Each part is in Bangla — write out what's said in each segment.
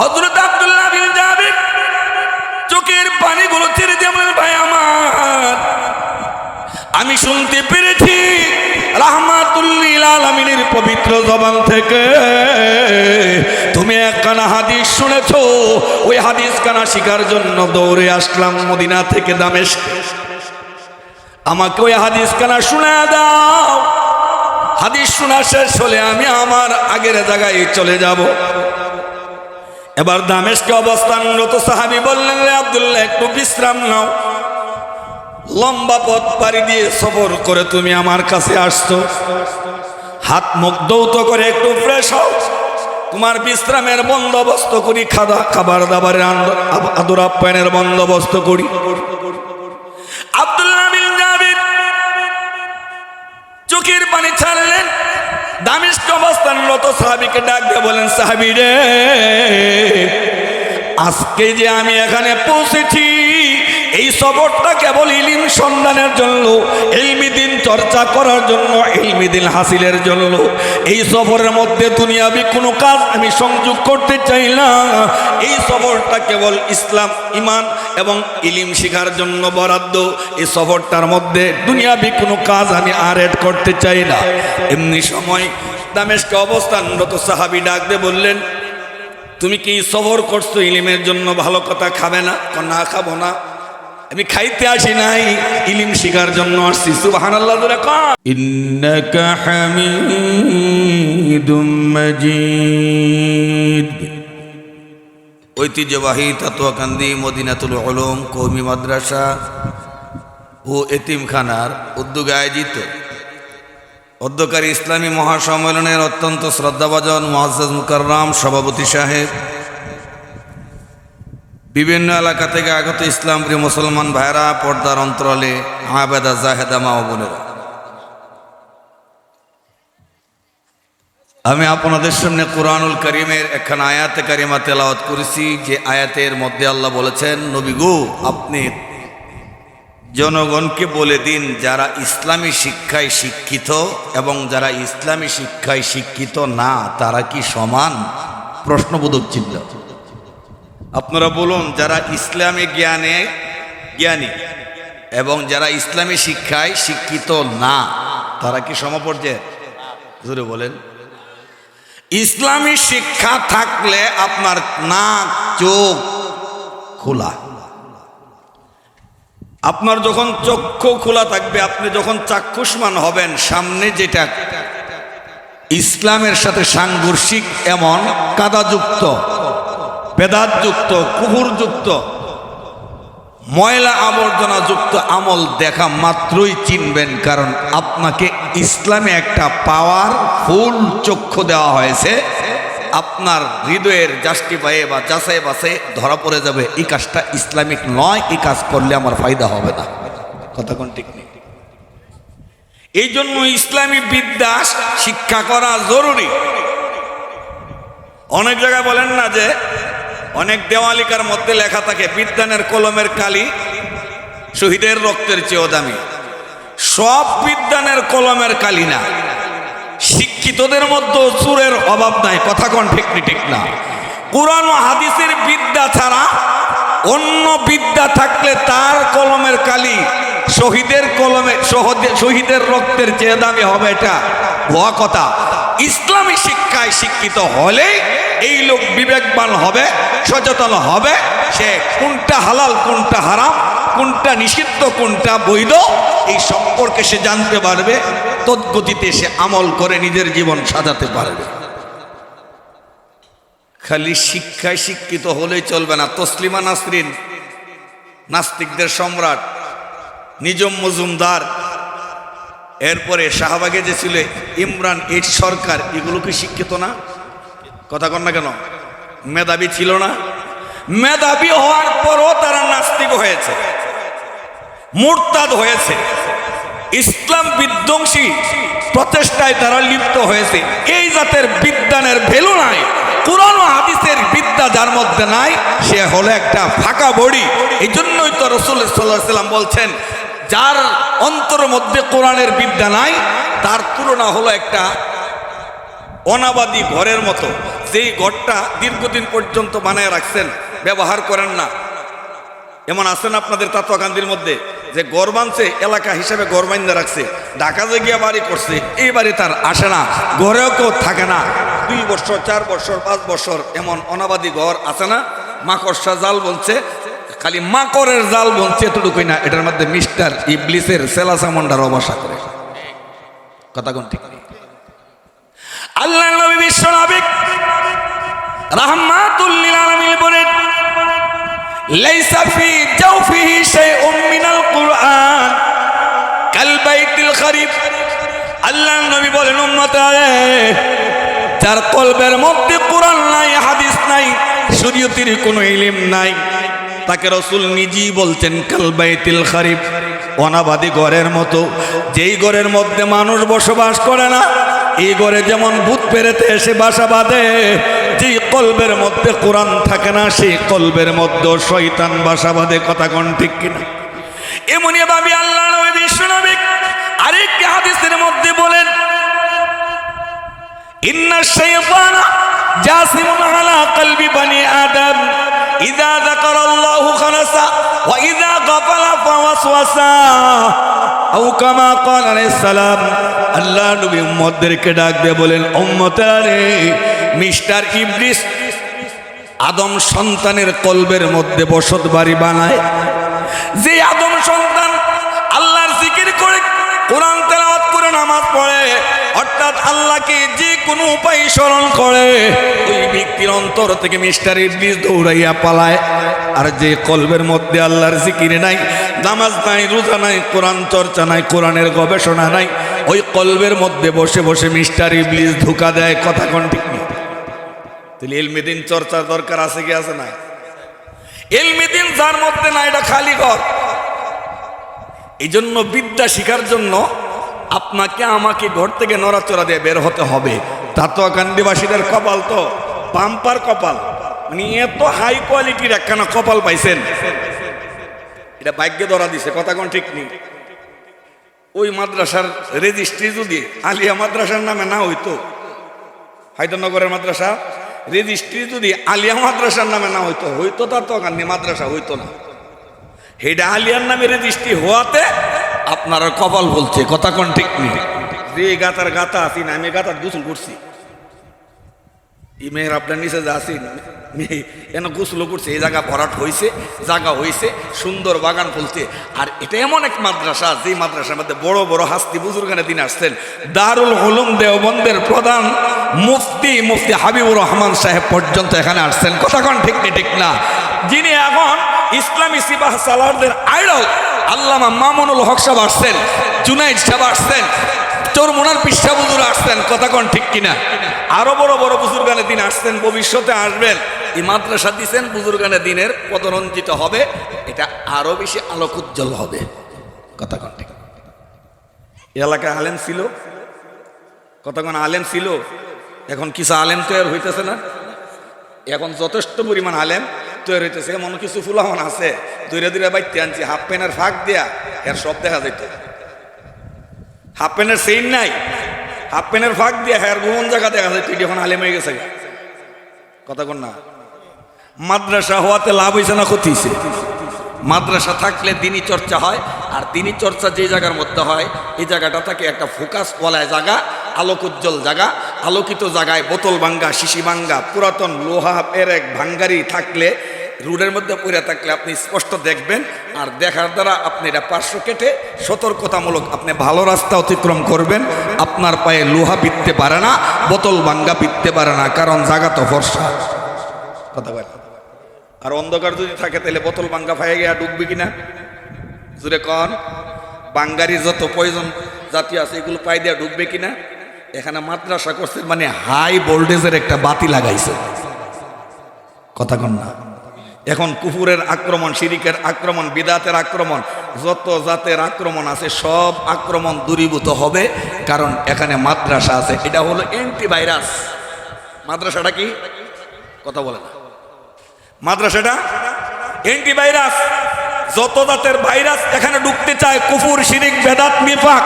হজরত আব্দুল্লাহ জাবির চোখের পানিগুলো ছেড়ে ভাই আমার, আমি শুনতে পেরেছি রাহমাতুল্লিল পবিত্র জবান থেকে। তুমি একখানা হাদিস শুনেছ, ওই হাদিস কানা শিকার জন্য দৌড়ে আসলাম মদিনা থেকে দামেশ আমাকে ওই হাদিস কানা শুনে দাও। হাদিস শোনা শেষ হলে আমি আমার আগের জায়গায় চলে যাব। এবার দামেশকে অবস্থানরত সাহাবি বললেন রে আব্দুল্লাহ, একটু বিশ্রাম নাও। লম্বা পথ পাড়ি দিয়ে সফর করে তুমি আমার কাছে আসছো। হাত মুখ দৌত করে একটু ফ্রেশ হও। তোমার বিশ্রামের বন্দোবস্ত করি, খাদা খাবার দাবারের আদর আপ্যায়নের বন্দোবস্ত করি। আব্দুল্লাহ চোখের পানি ছাড়লেন। দামিষ্ক অবস্থানরত সাহাবিকে ডাক দিয়ে বলেন সাহাবি রে আজকে যে আমি এখানে পৌঁছেছি এই সবরটা কেবল ইলিম সন্ধানের জন্য, ইলমি দিন চর্চা করার জন্য, ইলমি দিন হাসিলের জন্য। এই সফরের মধ্যে দুনিয়াবি কোনো কাজ আমি সংযোগ করতে চাই না। এই সফরটা কেবল ইসলাম, ইমান এবং ইলিম শিখার জন্য বরাদ্দ। এই সফরটার মধ্যে দুনিয়াবি কোনো কাজ আমি আর এড করতে চাই না। এমনি সময় দামেশকে অবস্থানরত সাহাবি ডাক দিয়ে বললেন, তুমি কি সফর করছ ইলিমের জন্য ভালো কথা খাবে না না খাব না? আমি খাইতে আসি নাই ইলিম শিকার জন্য আসছি সুবাহান আল্লাহ ঐতিহ্যবাহী তাতুয়াকান্দি মদিনাতুল আলম কৌমি মাদ্রাসা ও এতিমখানার উদ্যোগে আয়োজিত। অধ্যকারী ইসলামী মহাসম্মেলনের অত্যন্ত শ্রদ্ধাভাজন মহাজ মুকাররাম সভাপতি সাহেব বিভিন্ন এলাকা থেকে আগত ইসলাম প্রিয় মুসলমান ভাইরা পর্দার অন্তরালে আবেদা জাহেদা মা বোনেরা। আমি আপনাদের সামনে কোরআনুল করিমের একখান আয়াতে কারিমা তেলাওয়াত করেছি, যে আয়াতের মধ্যে আল্লাহ বলেছেন, নবী গো, আপনি জনগণকে বলে দিন যারা ইসলামী শিক্ষায় শিক্ষিত এবং যারা ইসলামী শিক্ষায় শিক্ষিত না, তারা কি সমান? প্রশ্নবোধক চিহ্ন আপনারা বলুন, যারা ইসলামী জ্ঞানে জ্ঞানী এবং যারা ইসলামী শিক্ষায় শিক্ষিত না, তারা কি সমপর্যায়ের বলেন। ইসলামী শিক্ষা থাকলে আপনার নাক, চোখ খোলা। আপনার যখন চক্ষু খোলা থাকবে, আপনি যখন চাক্ষুষ্মান হবেন, সামনে যেটা ইসলামের সাথে সাংঘর্ষিক, এমন কাদাযুক্ত। বেদাতযুক্ত, কুহুরযুক্ত, ময়লা আবর্জনা যুক্ত আমল দেখা মাত্রই চিনবেন, কারণ আপনাকে ইসলামে একটা পাওয়ার ফুল চক্ষু দেওয়া হয়েছে। আপনার হৃদয়ের জাষ্টি পায়ে বা যাচাই বাসে ধরা পড়ে যাবে। এই কাজটা ইসলামিক নয়, এই কাজ করলে আমার ফায়দা হবে না। কথা কোন ঠিক নেই? এই জন্য ইসলামী বিদ্যা, শিক্ষা করা জরুরি। অনেক জায়গায় বলেন না যে অনেক দেওয়ালিকার মধ্যে লেখা থাকে, বিদ্যানের কলমের কালি শহীদের রক্তের চেয়েও দামি। সব বিদ্যানের কলমের কালি না। শিক্ষিতদের মধ্যে চুরের অভাব নাই, কথা কোন ঠিক নি, ঠিক না। কোরআন হাদিসের বিদ্যা ছাড়া অন্য বিদ্যা থাকলে তার কলমের কালি শহীদের কলমে, শহীদের রক্তের চেয়ে দামি হবে এটা হওয়া কথা। ইসলামী শিক্ষায় শিক্ষিত হলে এই লোক বিবেকবান হবে, সচেতন হবে। সে কোনটা হালাল, কোনটা হারাম, কোনটা নিষিদ্ধ, কোনটা বৈধ, এই সম্পর্কে সে জানতে পারবে। তদ্গতিতে সে আমল করে নিজের জীবন সাজাতে পারবে। খালি শিক্ষায় শিক্ষিত হলেই চলবে না। তসলিমা নাসরিন, নাস্তিকদের সম্রাট। নিজম মজুমদার। এরপরে শাহবাগে যে ছিল ইমরান এইট সরকার, এগুলো কি শিক্ষিত না? কথা কন না কেন? মেধাবী ছিল না। মেধাবী হওয়ার পরও তারা নাস্তিক হয়েছে। মুরতাদ হয়েছে। ইসলাম বিধ্বংসী প্রচেষ্টায় তারা লিপ্ত হয়েছে। এই জাতের বিদ্যানের ভ্যালু নাই। কোরআন হাদিসের বিদ্যা যার মধ্যে নাই, সে হলো একটা ফাঁকা বড়ি। এই জন্যই তো রসুল সাল্লাহ সাল্লাম বলছেন যার অন্তর মধ্যে কোরআনের বিদ্যা নাই, তার তুলনা হলো একটা অনাবাদী ঘরের মতো। যেই ঘরটা দীর্ঘদিন পর্যন্ত বানায় রাখছেন, ব্যবহার করেন না। এমন আছেন আপনাদের তাত্ত্বকান্দির মধ্যে, যে গড় বানছে, এলাকা হিসাবে গড় বাইন্দা রাখছে। ঢাকা যে গিয়া বাড়ি করছে, এই বাড়ি তার আসে না, ঘরেও কেউ থাকে না। দুই বছর, চার বছর, পাঁচ বছর এমন অনাবাদী ঘর আছে না? মাকড়সা, জাল বলছে খালি মাকড়ের জাল বলছে এতটুকুই না, এটার মধ্যে মিস্টার ইবলিসের সেলাসামন্ডার অবসা করে। কথা কোন ঠিক নেই? আল্লাহ নবী বিশ্ব নবিক রাহমাতুল্লিল আলামিন বলেন, লাইসা ফি জাওফিহি শাইউম মিনাল কুরআন কাল বাইতিল খরিফ। আল্লাহ নবী বলেন, উম্মত, যার কলবের মধ্যে কোরআন নাই, হাদিস নাই, শরীয়তের কোনো ইলম নাই। তাকে রসুল নিজেই বলছেন কালবাইতিল খারিফ। অনাবাদী ঘরের মতো, যেই ঘরের মধ্যে মানুষ বসবাস করে না, এই ঘরে যেমন ভূত পেরেতে এসে বাসা বাঁধে, যেই কলবের মধ্যে কোরআন থাকে না, সেই কলবের মধ্যে শয়তান বাসা বাঁধে, কথা কোন ঠিক কিনা? এমনই ভাবি আল্লাহ নবী বিশ্ব নবী আরেকটি হাদিসের মধ্যে বলেন, ইন্না শাইতানা জাসিমুন আলা কলবি বনি আদম। ইযা যাকারাল্লাহু খালাসা ওয়া গাফালা ফাওয়াসওয়াসা আও কামা ক্বাল আলাইহিস সালাম। আল্লাহ নবী উম্মতদেরকে বলেন মিস্টার ইবলিস আদম সন্তানের কলবের মধ্যে বসত বাড়ি বানায়। যে আদম সন্তান আল্লাহর জিকির করে কোরআন তেলাওয়াত করে নামাজ পড়ে, অর্থাৎ আল্লাহকে যে কোনো উপায় স্মরণ করে। ওই ব্যক্তির অন্তর থেকে মিস্টার ইবলিস দৌড়াইয়া পালায়। আর যে কলবের মধ্যে আল্লাহর জিকির নাই, নামাজ নাই, রোজা নাই, কোরআন চর্চা নাই, কোরআনের গবেষণা নাই, ওই কলবের মধ্যে বসে বসে মিস্টার ইবলিস ধোকা দেয়, কথা কোন ঠিক তাহলে এলমেদিন চর্চার দরকার আছে কি আছে না এলমেদিন যার মধ্যে না এটা খালি ঘর। এই জন্য বিদ্যা শিখার জন্য আপনাকে আমাকে ঘর থেকে নড়াচড়া দিয়ে বের হতে হবে। তাতোয়াকান্দিবাসীদের কপাল তো পাম্পার কপাল। মানে এত হাই কোয়ালিটির একখানা কপাল পাইছেন। এটা ভাগ্যে ধরা দিছে, কথা কোন ঠিক নেই। ওই মাদ্রাসার রেজিস্ট্রি যদি আলিয়া মাদ্রাসার নামে না হইতো, হায়দরনগরের মাদ্রাসা রেজিস্ট্রি যদি আলিয়া মাদ্রাসার নামে না হইতো হইতো তো গান্ধী মাদ্রাসা হইতো না। হেডা আলিয়ার নামে রেজিস্ট্রি হওয়াতে আপনার কপাল বলছে, কথা কোন ঠিক যে গাতার গাতা আছি না, আমি গাতার গোসল করছি। এই মেয়ের আপনার নিচে যা আছি এন গোসল করছে, এই জায়গা ভরাট হয়েছে জায়গা হয়েছে সুন্দর বাগান ফুলছে আর এটা এমন এক মাদ্রাসা যে মাদ্রাসার মধ্যে বড় বড় হাস্তি বুজুর্গানে দিন আসছেন। দারুল হলুম দেওবন্দের প্রধান মুফতি মুফতি হাবিবুর রহমান সাহেব পর্যন্ত এখানে আসছেন। কথা কোন ঠিক নেই, ঠিক না। যিনি এখন ইসলামী সিবাহ সালারদের আইডল আল্লামা মামুনুল হক সাহেব আসছেন, জুনাইদ সাহেব আসছেন চরমোনার পৃষ্ঠা বুজুর আসছেন, কথা কোন ঠিক কিনা? আরও বড় বড় বুজুর্গানের দিন আসছেন, ভবিষ্যতে আসবেন। এই মাদ্রাসা দিচ্ছেন বুজুর্গানের দিনের পদরঞ্জিত হবে, এটা আরও বেশি আলোক উজ্জ্বল হবে। কথা কোন ঠিক। এলাকায় আলেম ছিল? কতক্ষণ আলেম ছিল? এখন কিছু আলেম তৈরি হইতেছে না? এখন যথেষ্ট পরিমাণ আলেম। তৈরি হইতেছে। এমন কিছু ফুলাহন আছে। দূরে দূরে বাইতে আনছি। হাফ প্যান্টের ফাঁক দিয়া এর সব দেখা যাইত। হাফ প্যান্টের সেইন নাই। হাফ প্যান্টের ফাঁক দিয়া হ্যার গোপন জায়গা দেখা যাইত। এটি এখন আলেম হয়ে গেছে। কথা কন না। মাদ্রাসা হওয়াতে লাভ হয়েছে না ক্ষতি হয়েছে মাদ্রাসা থাকলে দিনই চর্চা হয়, আর দিনই চর্চা যে জায়গার মধ্যে হয়, এই জায়গাটা থাকে একটা ফোকাস বলায় জায়গা। আলোক উজ্জ্বল জায়গা আলোকিত জায়গায় বোতল ভাঙ্গা, শিশি ভাঙ্গা, পুরাতন লোহা, পেরেক, ভাঙ্গারি থাকলে, রোডের মধ্যে পড়ে থাকলে আপনি স্পষ্ট দেখবেন। আর দেখার দ্বারা আপনি এটা পার্শ্ব কেটে সতর্কতামূলক আপনি ভালো রাস্তা অতিক্রম করবেন। আপনার পায়ে লোহা বিততে পারে না, বোতল ভাঙ্গা বিততে পারে না, কারণ জায়গা তো ফর্সা। কথা বলে আর অন্ধকার যদি থাকে, তাহলে বোতল বাঙ্গা ফাইয়া গিয়া ডুববে কিনা? জুড়ে কন বাঙ্গারি যত প্রয়োজন জাতীয় আছে, এগুলো পাই দিয়া ডুববে কিনা? এখানে মাদ্রাসা করছে মানে হাই ভোল্টেজের একটা বাতি লাগাইছে। কথা কন না। এখন কুকুরের আক্রমণ, শিরিকের আক্রমণ, বিদাতের আক্রমণ, যত জাতের আক্রমণ আছে, সব আক্রমণ দূরীভূত হবে, কারণ এখানে মাদ্রাসা আছে। এটা হলো অ্যান্টিভাইরাস মাদ্রাসাটা কি? কথা বলে না। মাদ্রাসাটা অ্যান্টিভাইরাস যত জাতের ভাইরাস এখানে ঢুকতে চায়, কুফুর, শিরিক, বেদাত, নিফাক।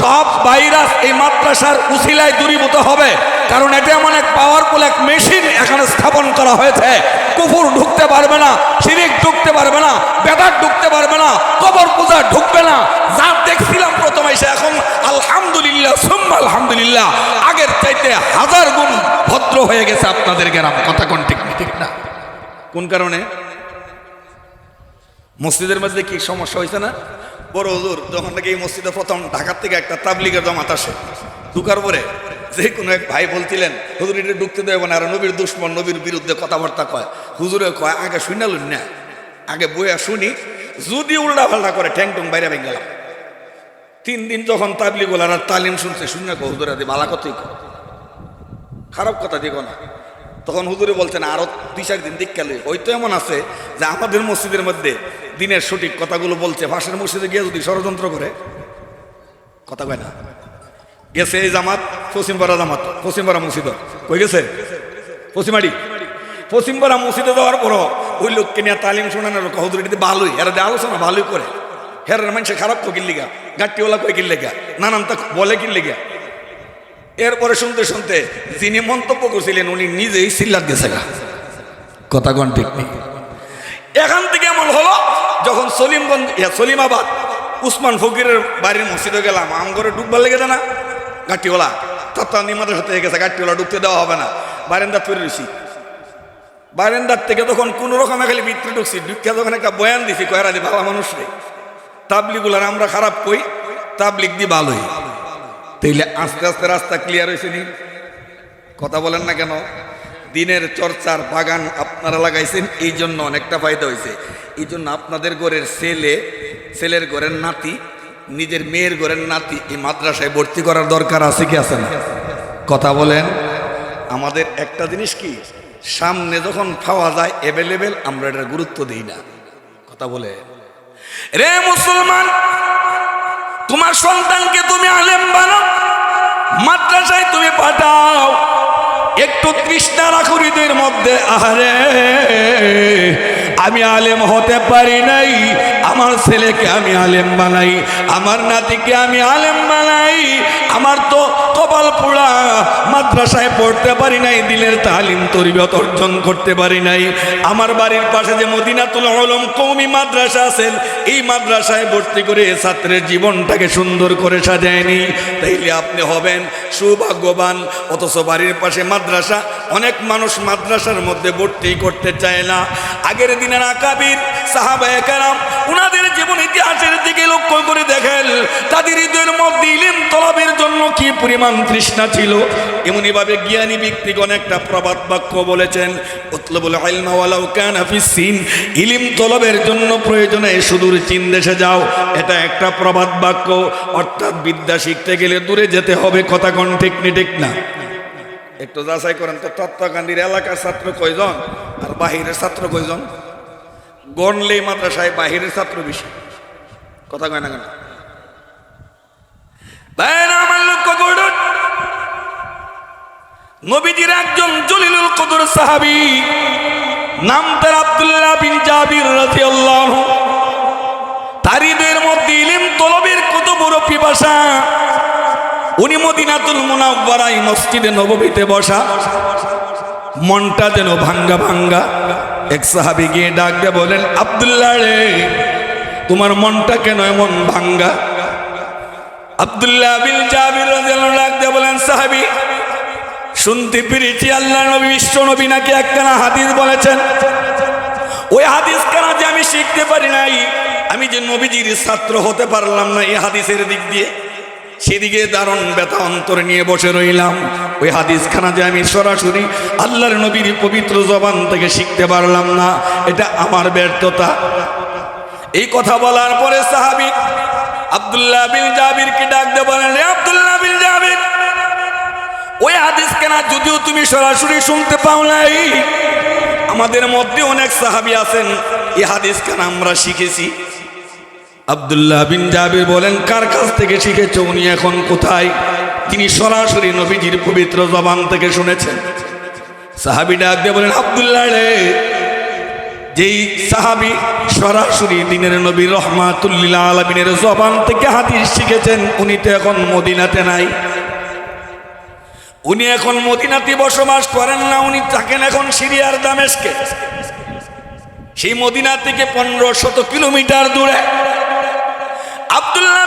সব ভাইরাস এই মাদ্রাসার উসিলায় দূরীভূত হবে। কারণ এটা এমন এক পাওয়ারফুল এক মেশিন এখানে স্থাপন করা হয়েছে। কুকুর ঢুকতে পারবে না, শিরিক ঢুকতে পারবে না বেদার ঢুকতে পারবে না, কবর পূজা ঢুকবে না। যা দেখছিলাম প্রথমে সে এখন আলহামদুলিল্লাহ, সুম্মা আলহামদুলিল্লাহ, আগের চাইতে হাজার গুণ ভদ্র হয়ে গেছে আপনাদের গ্রাম। কথা কোন ঠিক ঠিক না? কোন কারণে? মসজিদের মধ্যে কি সমস্যা হয়েছে না? বড় হুজুর, যখন নাকি এই মসজিদে প্রথম ঢাকার থেকে একটা তাবলিগের জমাত আসে, ঢুকার পরে যে কোনো এক ভাই বলছিলেন হুজুর, এটা ঢুকতে দেবে না, আর নবীর দুশ্মন, নবীর বিরুদ্ধে কথাবার্তা কয়। হুজুরে কয়, আগে শুনালুন না, আগে বইয়া শুনি। যদি উল্টা পাল্টা করে ঠ্যাং টুং বাইরে গেলাম। তিন দিন যখন তাবলিগ আর তালিম শুনছে শুনে কো হুজুরে দি বালা কথাই খারাপ কথা দিক না। তখন হুজুরে বলছেন, আরও দুই চার দিন দিক গেলে হয়তো এমন আছে যে আমাদের মসজিদের মধ্যে দিনের সঠিক কথাগুলো বলছে ভাষার মসজিদে গিয়ে যদি ষড়যন্ত্র করে, কথা কয় না। গেছে এই জামাত, পশ্চিমপাড়া জামাত, পশ্চিমপাড়া মসজিদ। কই গেছে? পশ্চিমাড়ি পশ্চিমপাড়া মসজিদে যাওয়ার পরও ওই লোককে নিয়ে তালিম শোনানোর এটিতে ভালোই দিয়ে আলোচনা ভালোই করে। হেরার মানুষে খারাপ তো কিনলিগা গাট্টিওয়ালা কই কিনলেগা নানান তা বলে কিনলিগা এরপরে শুনতে শুনতে যিনি মন্তব্য করছিলেন উনি নিজেই সিল্লার গেছে গা। কথা কোন ঠিক নেই। এখান থেকে এমন হলো যখন সলিমগঞ্জ ইয়া, সলিমাবাদ উসমান ফকিরের বাড়ির মসজিদে গেলাম। আম করে ডুববার লেগে না? গাটিওয়ালা। তত্ত্ব নিমাদের সাথে গেছে গাটিওয়ালা ঢুকতে দেওয়া হবে না। বারেন্দা তৈরি রয়েছি বারেন্দার থেকে তখন কোনো রকমে খালি ভিতরে ঢুকছি ঢুকে তখন একটা বয়ান দিছি কয়রা দি ভালো মানুষ রে। তাবলিগুলার আমরা খারাপ কই? তাবলিক দি ভালোই। তাইলে আস্তে আস্তে রাস্তা ক্লিয়ার হয়েছে নি? কথা বলেন না কেন? দিনের চর্চার বাগান আপনারা লাগাইছেন এই জন্য অনেকটা ফায়দা হয়েছে। এই জন্য আপনাদের ঘরের ছেলে, ছেলের ঘরের নাতি, নিজের মেয়ের ঘরের নাতি এই মাদ্রাসায় ভর্তি করার দরকার আছে কি আছে না? কথা বলেন। আমাদের একটা জিনিস কি? সামনে যখন পাওয়া যায় অ্যাভেলেবেল আমরা এটা গুরুত্ব দিই না। কথা বলে। রে মুসলমান! তোমার সন্তানকে তুমি আলেম বানাও, মাদ্রাসায় তুমি পাঠাও। একটু তৃষ্ণা রাখুরিদের মধ্যে, আহারে, আমি আলেম হতে পারি নাই, আমার ছেলেকে আমি আলেম বানাই, আমার নাতিকে আমি আলেম বানাই, আমার তো কপাল পোড়া। মাদ্রাসায় পড়তে পারি নাই, দিলের তালিম তরিবত অর্জন করতে পারি নাই। আমার বাড়ির পাশে যে মদিনাতুল আলম কৌমি মাদ্রাসা আছেন, এই মাদ্রাসায় ভর্তি করে ছাত্রের জীবনটাকে সুন্দর করে সাজায়নি। তাইলে আপনি হবেন সৌভাগ্যবান, অথচ বাড়ির পাশে মাদ্রাসা, অনেক মানুষ মাদ্রাসার মধ্যে ভর্তি করতে চায় না। আগের দিনের আকাবির সাহাবায়ে ইতিহাসের দিকে লক্ষ্য করে দেখেন? তাদের হৃদয়ের মধ্যে তলবের জন্য কি পরিমাণ তৃষ্ণা ছিল? জ্ঞানী প্রবাদ বাক্য বলেছেন অর্থাৎ বিদ্যা শিখতে গেলে দূরে যেতে হবে, কথা ঠিক ঠিক না। একটু করেন তো এলাকার ছাত্র কয়জন আর বাহিরের ছাত্র কয়জন? গণলে মাদ্রাসায় বাহিরের ছাত্র বেশি। কথা কয় না কেন? নবীজির একজন সাহাবী তারিদের তলবের কত উনি মদিনাতুল মুনাওয়ারায় মসজিদে নববীতে বসা। মনটা যেন ভাঙ্গা ভাঙ্গা। এক সাহাবি গিয়ে ডাক দিয়ে বলেন আব্দুল্লাহ রে তোমার মনটা কেন এমন ভাঙ্গা? আব্দুল্লাহ বিন জাবির বলেন, সাহাবি, শুনতে নবী নবী নাকি একখানা হাদিস বলেছেন। ওই হাদিস আমি শিখতে পারি নাই? আমি যে নবীজির ছাত্র হতে পারলাম না এই হাদিসের দিক দিয়ে। সেদিকে দারুণ ব্যথা অন্তরে নিয়ে বসে রইলাম। ওই হাদিস খানা যে আমি সরাসরি আল্লাহর নবীর পবিত্র জবান থেকে শিখতে পারলাম না, এটা আমার ব্যর্থতা। এই কথা বলার পরে সাহাবি আবদুল্লাহ বিন জাবিরকে ডাক দিয়ে বলেন "রে আব্দুল্লাহ বিন জাবির, ওই হাদিস কেনা যদিও তুমি সরাসরি শুনতে পাও নাই, আমাদের মধ্যে অনেক সাহাবি আছেন, এই হাদিস কেনা আমরা শিখেছি। আব্দুল্লাহ বিন জাবির বলেন, কার কাছ থেকে শিখেছ? উনি এখন কোথায়? তিনি সরাসরি নবীজির পবিত্র জবান থেকে শুনেছেন। সাহাবি ডাক দিয়ে বলেন, আবদুল্লাহ রে যেই সাহাবি সরাসরি দিনের নবী রহমাতুল্লিল আলমিনের জবান থেকে হাদিস শিখেছেন, উনি তো এখন মদিনাতে নাই। উনি এখন মদিনাতে বসবাস করেন না, উনি থাকেন এখন সিরিয়ার দামেশকে সেই মদিনা থেকে পনেরো শত কিলোমিটার দূরে। আব্দুল্লাহ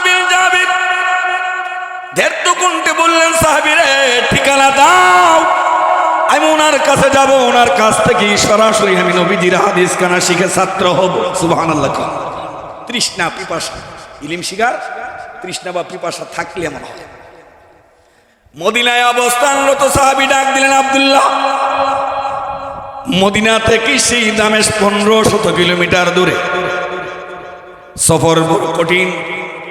বললেন, সাহাবিরে, ঠিকানা দাও। আমি ওনার কাছে যাব, ওনার কাছ থেকে সরাসরি আমি নবীজির হাদিস কানা শিখে ছাত্র হব। সুবহান আল্লাহ তৃষ্ণা, পিপাসা। ইলিম শিকার? তৃষ্ণা বা পিপাসা থাকলে এমন হয় মদিনায় অবস্থানরত সাহাবি ডাক দিলেন, আব্দুল্লাহ, মদিনা থেকে সেই দামেশ পনেরো শত কিলোমিটার দূরে। সফর কঠিন।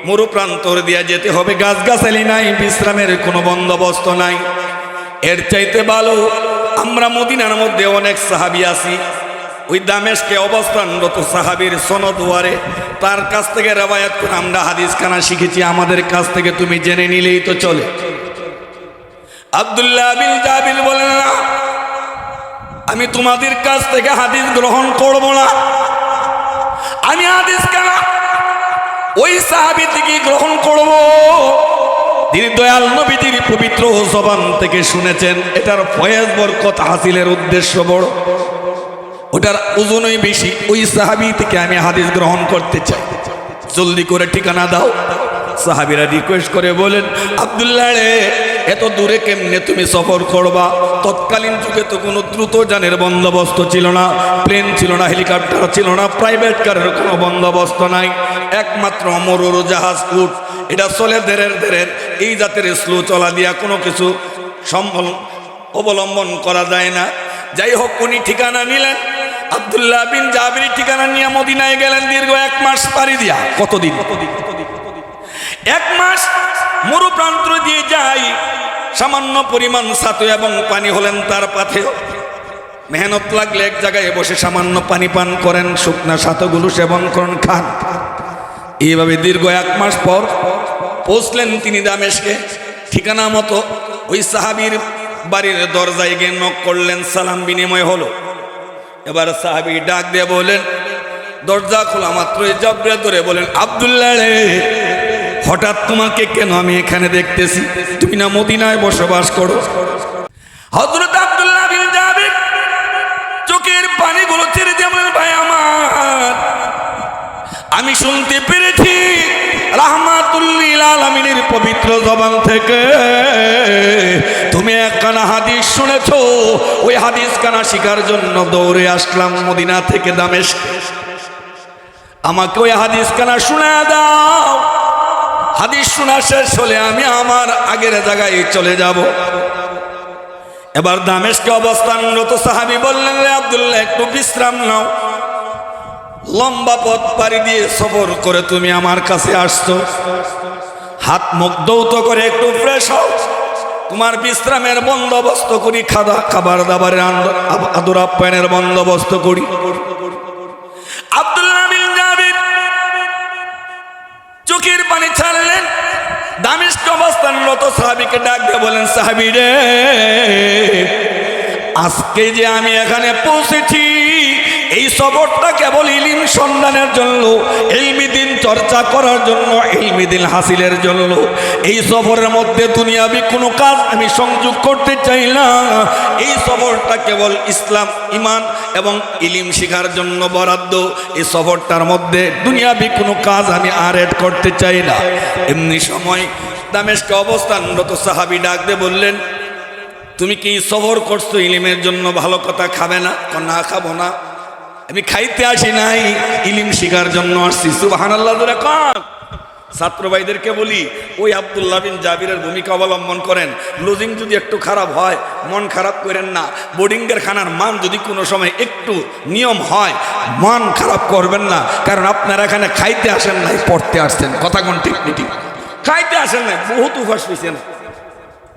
মরু প্রান্তর দিয়া যেতে হবে। গাছগাছালি নাই, বিশ্রামের কোনো বন্দোবস্ত নাই। এর চাইতে ভালো আমরা মদিনার মধ্যে অনেক সাহাবি আছি। ওই দামেশকে অবস্থানরত সাহাবির সনদুয়ারে তার কাছ থেকে রেবায়াত করে আমরা হাদিস খানা শিখেছি, আমাদের কাছ থেকে তুমি জেনে নিলেই তো চলে। বলেন, না, আমি তোমাদের কাছ থেকে হাদিস গ্রহণ করব না। আমি হাদিস কেন ওই সাহাবি থেকে গ্রহণ করব। তিনি দয়াল নবীজির পবিত্র জবান থেকে শুনেছেন। এটার ফয়েজ বরকত হাসিলের উদ্দেশ্য বড়। ওটার ওজনই বেশি। ওই সাহাবি থেকে আমি হাদিস গ্রহণ করতে চাই। জলদি করে ঠিকানা দাও। সাহাবিরা রিকোয়েস্ট করে বলেন, আবদুল্লাহ রে এত দূরে কেমনে তুমি সফর করবা? তৎকালীন যুগে তো কোনো দ্রুত যানের বন্দোবস্ত ছিল না, প্লেন ছিল না, হেলিকপ্টার ছিল না, প্রাইভেট কারের কোনো বন্দোবস্ত নাই। একমাত্র মরুর জাহাজ উঠ এটা চলে দেরের দেরের এই জাতের স্লো চলা দিয়া কোনো কিছু সম্বল, অবলম্বন করা যায় না। যাই হোক, উনি ঠিকানা নিলেন। আব্দুল্লাহ বিন জাবির ঠিকানা নিয়ে মদিনায় গেলেন দীর্ঘ এক মাস পাড়ি দিয়া। কতদিন? এক মাস মরু প্রান্ত দিয়ে যাই সামান্য পরিমাণ ছাতু এবং পানি হলেন তার পাথে। মেহনত লাগলে এক জায়গায় বসে সামান্য পানি পান করেন, শুকনা ছাতুগুলো সেবন করেন, খান। এইভাবে দীর্ঘ এক মাস পর পৌঁছলেন তিনি দামেশকে। ঠিকানা মতো ওই সাহাবির বাড়ির দরজায় গিয়ে নক করলেন, সালাম বিনিময় হলো। এবার সাহাবি ডাক দিয়ে বলেন দরজা খোলা মাত্রই, জবরে ধরে বলেন আবদুল্লাহ হঠাৎ তোমাকে কেন আমি এখানে দেখতেছি? তুমি না মদিনায় বসবাস করো? হজরত আব্দুল্লাহ বিন চোখের ছেড়ে ভাই আমার, আমি শুনতে পেরেছি রাহমাতুল্লিল পবিত্র জবান থেকে। তুমি একখানা হাদিস শুনেছ, ওই হাদিস কানা শিকার জন্য দৌড়ে আসলাম মদিনা থেকে দামেশ আমাকে ওই হাদিস কানা শুনে দাও। হাদিস শোনা শেষ হলে আমি আমার আগের জায়গায় চলে যাব। এবার দামেশকে অবস্থানরত সাহাবি বললেন, রে আবদুল্লাহ, একটু বিশ্রাম নাও। লম্বা পথ পাড়ি দিয়ে সফর করে তুমি আমার কাছে আসছো। হাত মুখ দৌত করে একটু ফ্রেশ হও। তোমার বিশ্রামের বন্দোবস্ত করি, খাদা খাবার দাবারের আদর আপ্যায়নের বন্দোবস্ত করি। ছাড়লেন। দামিষ্ক অবস্থানরত সাহাবিকে ডাক দিয়ে বলেন সাহাবি রে আজকে যে আমি এখানে পৌঁছেছি এই সবরটা কেবল ইলিম সন্ধানের জন্য, ইলমি দিন চর্চা করার জন্য, ইলমি দিন হাসিলের জন্য। এই সফরের মধ্যে দুনিয়াবি কোনো কাজ আমি সংযোগ করতে চাই না। এই সফরটা কেবল ইসলাম, ইমান এবং ইলিম শিখার জন্য বরাদ্দ। এই সফরটার মধ্যে দুনিয়াবি কোনো কাজ আমি আর এড করতে চাই না। এমনি সময় দামেশকে অবস্থানরত সাহাবি ডাক দিয়ে বললেন, তুমি কি সফর করছ? ইলিমের জন্য ভালো কথা খাবে না? না খাব না। আমি খাইতে আসি নাই, ইলিম শিখার জন্য আসছি। সুবাহান আল্লাহ ছাত্র ভাইদেরকে বলি, ওই আবদুল্লাহ বিন জাবিরের ভূমিকা অবলম্বন করেন। লজিং যদি একটু খারাপ হয়, মন খারাপ করেন না। বোর্ডিংয়ের খানার মান যদি কোনো সময় একটু নিয়ম হয়, মন খারাপ করবেন না। কারণ আপনারা এখানে খাইতে আসেন নাই, পড়তে আসছেন। কথা কোন ঠিক ঠিক? খাইতে আসেন নাই, বহুত উপাস পেয়েছেন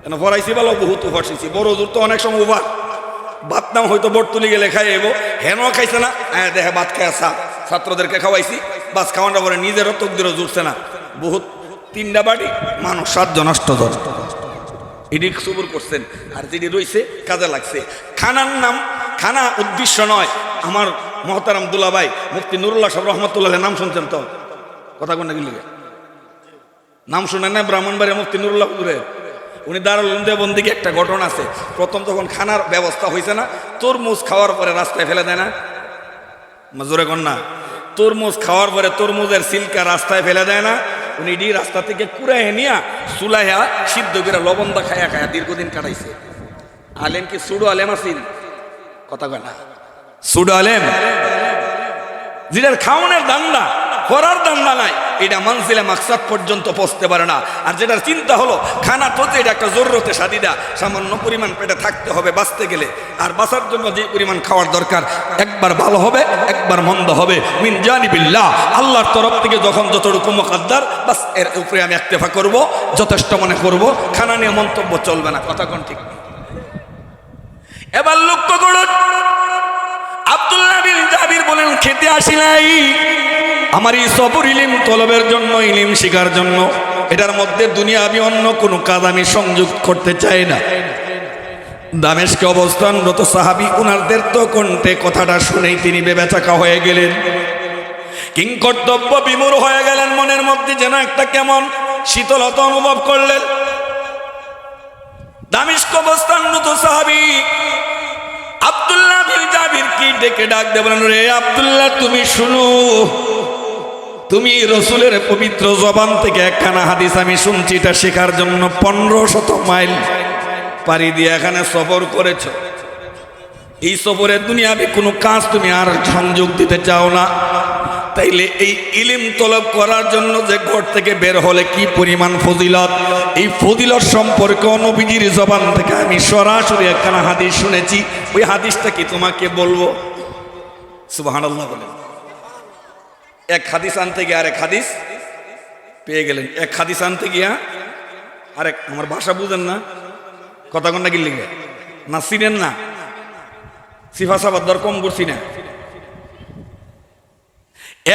কেন, পড়াইছি বলো, বহুত উপাস হয়েছি বড় দূর তো অনেক সময় উপাস ভাত নাম হয়তো বোট গেলে খাই এবো হেন খাইছে না হ্যাঁ দেখে ভাত খায় আসা ছাত্রদেরকে খাওয়াইছি, বাস খাওয়ানোর পরে নিজেরও তকদিরও জুড়ছে না। বহুত, তিনটা বাড়ি, মানুষ সাতজন অষ্টজন। এটি সবুর করছেন, আর যেটি রয়েছে কাজে লাগছে। খানার নাম, খানা উদ্দেশ্য নয়। আমার মহতারাম দুলাভাই, মুফতি নুরুল্লাহ সাহেব রহমতুল্লাহ নাম শুনছেন তো? কথা কোন নাম শুনেন না ব্রাহ্মণবাড়িয়া মুফতি নুরুল্লাহ হুজুরের? উনি দারুল দেবন্দিকে একটা ঘটনা আছে। প্রথম যখন খানার ব্যবস্থা হয়েছে না, তরমুজ খাওয়ার পরে রাস্তায় ফেলে দেয় না? জোরে কন না। তরমুজ খাওয়ার পরে তরমুজের সিল্কা রাস্তায় ফেলে দেয় না। উনি ডি রাস্তা থেকে কুড়াই নিয়া সুলাইয়া সিদ্ধ করে লবণদা খায়া খায়া দীর্ঘদিন কাটাইছে। আলেম কি সুডো আলেম আসিল কথা কয় না। সুডো আলেম? যেটার খাওয়ানোর দান্দা। করার দান্দা নাই এটা মানসিলে মাকসাদ পর্যন্ত পৌঁছতে পারে না। আর যেটার চিন্তা হলো, খানা তো এটা একটা জরুরতে সাদিদা, সামান্য পরিমাণ পেটে থাকতে হবে বাঁচতে গেলে। আর বাঁচার জন্য যে পরিমাণ খাওয়ার দরকার, একবার ভালো হবে, একবার মন্দ হবে। মিন জানিবিল্লাহ, আল্লাহর তরফ থেকে যখন যতটুকু মোকাদ্দার, বাসের উপরে আমি একতেফা করব, যথেষ্ট মনে করব। খানা নিয়ে মন্তব্য চলবে না, কথা কোন ঠিক এবার লক্ষ্য করুন আব্দুল্লাহ বিন জাবির বলেন, খেতে আসি নাই আমার এই সবর ইলিম, তলবের জন্য, ইলিম শিকার জন্য, এটার মধ্যে দুনিয়া আমি অন্য কোনো কাজ আমি সংযুক্ত করতে চাই না। দামেশকে অবস্থানরত সাহাবি, উনারদের তো কণ্ঠে কথাটা শুনেই তিনি বেবেচাকা হয়ে গেলেন। কিং কর্তব্য বিমূর হয়ে গেলেন, মনের মধ্যে যেন একটা কেমন শীতলতা অনুভব করলেন। দামিস্ক অবস্থানরত সাহাবি, আব্দুল্লাহ বিন কি ডেকে ডাক দেবেন রে আব্দুল্লাহ, তুমি শুনো তুমি রসুলের পবিত্র জবান থেকে একখানা হাদিস আমি শুনছি, এটা শেখার জন্য পনেরো শত মাইল। পাড়ি দিয়ে এখানে সফর করেছ। এই সফরে দুনিয়াবি কোনো কাজ তুমি আর সংযোগ দিতে চাও না। তাইলে এই ইলিম তলব করার জন্য যে ঘর থেকে বের হলে কি পরিমাণ ফজিলত? এই ফজিলত সম্পর্কে নবীজির জবান থেকে আমি সরাসরি একখানা হাদিস শুনেছি। ওই হাদিসটা কি তোমাকে বলব? সুবহানাল্লাহ বলেন এক হাদিস আনতে গিয়ে আরেক হাদিস পেয়ে গেলেন। এক হাদিস আনতে গিয়া আরেক, আমার ভাষা বুঝেন না। কথা কন্যা লিখে না চিনেন না। সিফা সাবাদ দর কম করছি না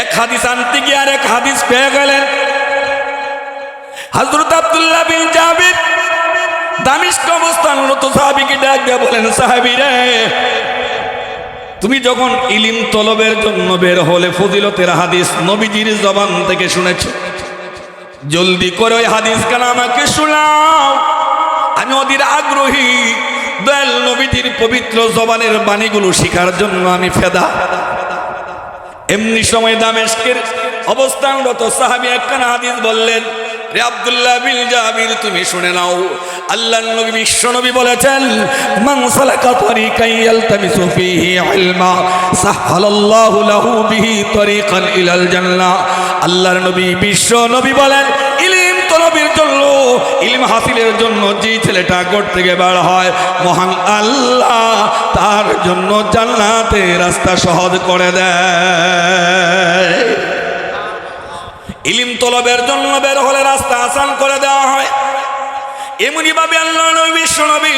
এক হাদিস আনতে গিয়ে আরেক হাদিস পেয়ে গেলেন। হজরত আব্দুল্লাহ বিন জাবির দামিস্ক অবস্থানরত সাহাবিকে ডাক দিয়ে বলেন, সাহাবি রে তুমি যখন ইলিম তলবের জন্য বের হলে ফজিলতের হাদিস নবীজির জবান থেকে শুনেছ? জলদি করে ওই হাদিস কেন আমাকে শোনাও? আমি ওদের আগ্রহী। দয়াল নবীজির পবিত্র জবানের বাণীগুলো শিখার জন্য আমি ফেদা। এমনি সময় দামেশকের অবস্থানরত সাহাবি একখানা হাদিস বললেন রে আব্দুল্লাহ বিন জাবির, তুমি শুনে নাও। আল্লাহ নবী, বিশ্ব নবী বলেছেন, মান সালাকা তরিকান ইয়ালতামিসু ফীহি ইলমা, সাহালাল্লাহু লাহু বিহি তরিকান ইলাল জান্নাহ আল্লাহর নবী, বিশ্ব নবী বলেন, ইলম তলবের জন্য, ইলম হাসিলের জন্য যে ছেলেটা ঘর থেকে বের হয়, মহান আল্লাহ তার জন্য জান্নাতে রাস্তা সহজ করে দেয়। ইলিম তলবের জন্য বের হলে রাস্তা আসান করে দেওয়া হয়। এমনি ভাবে আল্লাহ বিশ্ব নবী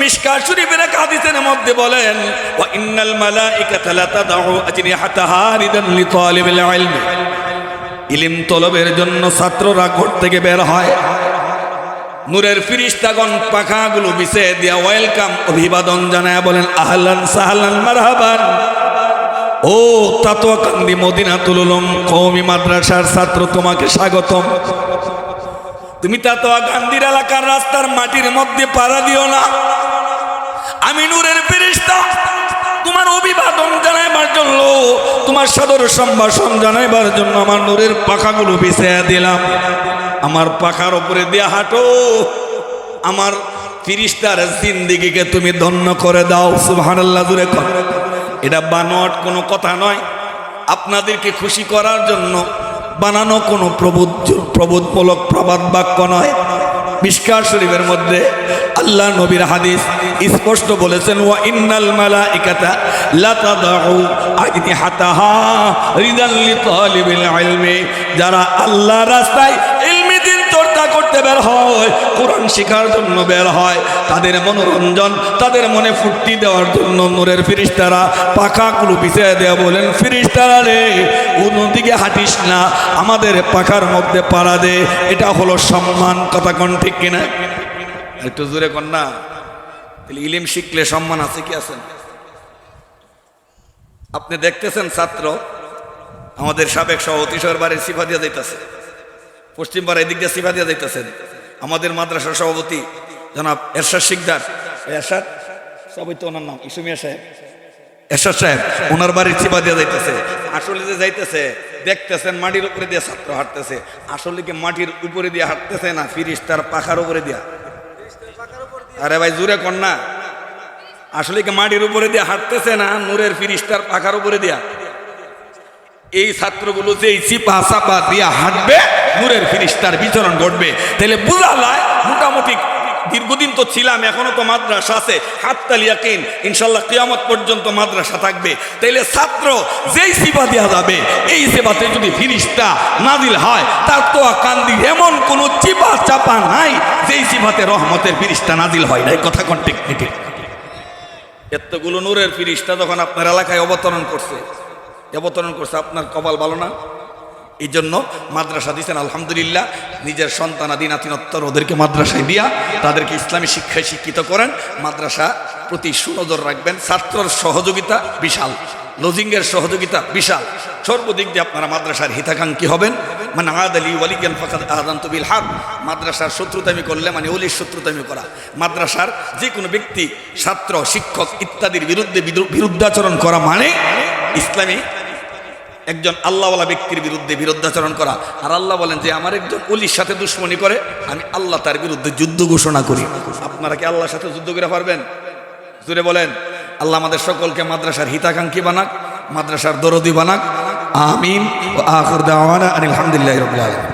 মিশকাত শরীফের হাদিসের মধ্যে বলেন, ওয়া ইন্নাল মালাইকাতা লা তাদউ আজনিহাতাহা রিদান লিতালিবিল ইলম। ইলিম তলবের জন্য ছাত্ররা ঘর থেকে বের হয়। নূরের ফিরিস্তাগণ পাখাগুলো বিছে দিয়া, ওয়েলকাম অভিবাদন জানায়। বলেন, আহলান সাহলান মারহাবান। ও তাতোয়া কান্দি মদিনাতুল উলুম কওমি মাদ্রাসার ছাত্র, তোমাকে স্বাগতম। তুমি তাতোয়া গান্ধীর এলাকার রাস্তার মাটির মধ্যে পাড়া দিও না। আমি নূরের ফেরেশতা। তোমার অভিবাদন জানাইবার জন্য, তোমার সদর সম্ভাষণ জানাইবার জন্য আমার নূরের পাখাগুলো বিছাইয়া দিলাম। আমার পাখার উপরে দিয়ে হাঁটো। আমার ফিরিস্তার জিন্দিগিকে তুমি ধন্য করে দাও। সুবহানাল্লাহ জুড়ে কর এটা বানোয়াট কোনো কথা নয়। আপনাদেরকে খুশি করার জন্য বানানো কোনো প্রবোধ প্রবোধমূলক প্রবাদ বাক্য নয়। মিশকার শরীফের মধ্যে আল্লাহ নবীর হাদিস স্পষ্ট বলেছেন, ওয়া ইন্নাল মালাইকাতা লা তাদাউ আজনিহাতাহা রিদান লিতালিবিল ইলমি। যারা আল্লাহ রাস্তায় করতে বের হয়, কোরআন শেখার জন্য বের হয়, তাদের মনোরঞ্জন, তাদের মনে ফুর্তি দেওয়ার জন্য নূরের ফিরিস্তারা পাখাগুলো পিছিয়ে দেওয়া বলেন, ফিরিস্তারা রে অন্যদিকে হাঁটিস না, আমাদের পাখার মধ্যে পাড়া দে, এটা হলো সম্মান। কথা কোন ঠিক কিনা? একটু জোরে না। তাহলে ইলিম শিখলে সম্মান আছে কি আছে না? আপনি দেখতেছেন ছাত্র, আমাদের সাবেক সভাপতি শহর বাড়ির সিফা দিয়ে যাইতেছে। পশ্চিম পাড়া এদিক দিয়ে সিফা দিয়া যাইতেছেন। আমাদের মাদ্রাসার সভাপতি জনাব এরশাদ শিকদার। এরশাদ? সবই তো ওনার নাম ইসুমিয়া সাহেব। এরশাদ সাহেব ওনার বাড়ির সিফা দিয়া যাইতেছে। আসলে যে যাইতেছে দেখতেছেন মাটির উপরে দিয়ে ছাত্র হাঁটতেছে। আসলে কি মাটির উপরে দিয়ে হাঁটতেছে না ফিরিস্তার পাখার উপরে দিয়া? আরে ভাই জুড়ে কর না। আসলে কি মাটির উপরে দিয়ে হাঁটতেছে না নূরের ফিরিস্তার পাখার উপরে দিয়া? এই ছাত্রগুলো যে এই চিপা চাপা দিয়া হাঁটবে নূরের ফিরিস্তার বিচরণ ঘটবে। তাহলে বোঝা যায়, মোটামুটি দীর্ঘদিন তো ছিলাম, এখনও তো মাদ্রাসা আছে। হাততালি ইয়াকিন, ইনশাল্লাহ কিয়ামত পর্যন্ত মাদ্রাসা থাকবে। তাইলে ছাত্র যেই সেবা দেওয়া যাবে, এই সেবাতে যদি ফিরিস্তা নাজিল হয়, তার তো কান্দি এমন কোন চিপা চাপা নাই, যেই সিবাতে রহমতের ফিরিস্তা নাজিল হয় নাই। কথা কোন টেকনিকে এতগুলো নূরের ফিরিস্তা যখন আপনার এলাকায় অবতরণ করছে অবতরণ করছে, আপনার কপাল ভালো না? এই জন্য মাদ্রাসা দিয়েছেন আলহামদুলিল্লাহ। নিজের সন্তানাদি নাতিনত্তর ওদেরকে মাদ্রাসায় দিয়া তাদেরকে ইসলামী শিক্ষায় শিক্ষিত করেন। মাদ্রাসা প্রতি সুনজর রাখবেন। ছাত্রর সহযোগিতা বিশাল। লজিংয়ের সহযোগিতা বিশাল। সর্বদিক দিয়ে আপনারা মাদ্রাসার হিতাকাঙ্ক্ষী হবেন। মানে আদ আলী ওয়ালিজ্ঞান ফাকাদ তবিল হাক। মাদ্রাসার শত্রুতামি করলে মানে অলির শত্রুতামি করা। মাদ্রাসার যে কোনো ব্যক্তি, ছাত্র, শিক্ষক ইত্যাদির বিরুদ্ধে বিরুদ্ধাচরণ করা মানে ইসলামী একজন আল্লাহওয়ালা ব্যক্তির বিরুদ্ধে বিরুদ্ধাচরণ করা। আর আল্লাহ বলেন যে, আমার একজন অলির সাথে দুশ্মনী করে, আমি আল্লাহ তার বিরুদ্ধে যুদ্ধ ঘোষণা করি। আপনারা কি আল্লাহর সাথে যুদ্ধ করে পারবেন? জুড়ে বলেন, আল্লাহ আমাদের সকলকে মাদ্রাসার হিতাকাঙ্ক্ষী বানাক, মাদ্রাসার দরদি বানাক। আমিন। আলহামদুলিল্লাহ